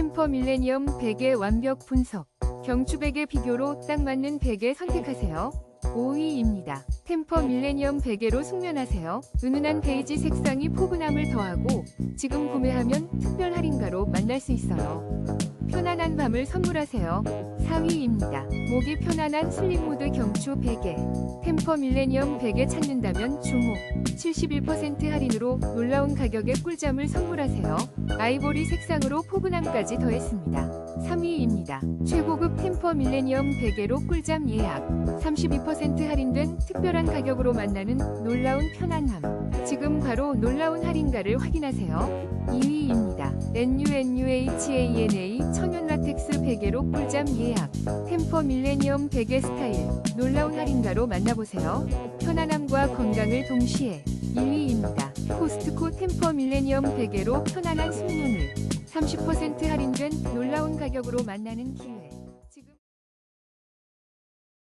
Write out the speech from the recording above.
템퍼 밀레니엄 베개 완벽 분석. 경추 베개 비교로 딱 맞는 베개 선택하세요. 5위입니다. 템퍼 밀레니엄 베개로 숙면하세요. 은은한 베이지 색상이 포근함을 더하고 지금 구매하면 특별 할인가로 만날 수 있어요. 편안한 밤을 선물하세요. 4위입니다. 목이 편안한 슬림 모드 경추 베개. 템퍼 밀레니엄 베개 찾는다면 주목. 71% 할인으로 놀라운 가격에 꿀잠을 선물하세요. 아이보리 색상으로 포근함까지 더했습니다. 3위입니다. 최고급 템퍼 밀레니엄 베개로 꿀잠 예약. 32% 할인된 특별한 가격으로 만나는 놀라운 편안함. 지금 바로 놀라운 할인가를 확인하세요. 2위입니다. NUNUHANA 천연 라텍스 베개로 꿀잠 예약. 템퍼 밀레니엄 베개 스타일. 놀라운 할인가로 만나보세요. 편안함과 건강을 동시에 1위입니다. 코스트코 템퍼 밀레니엄 베개로 편안한 숙면을 30% 할인된 놀라운 가격으로 만나는 기회.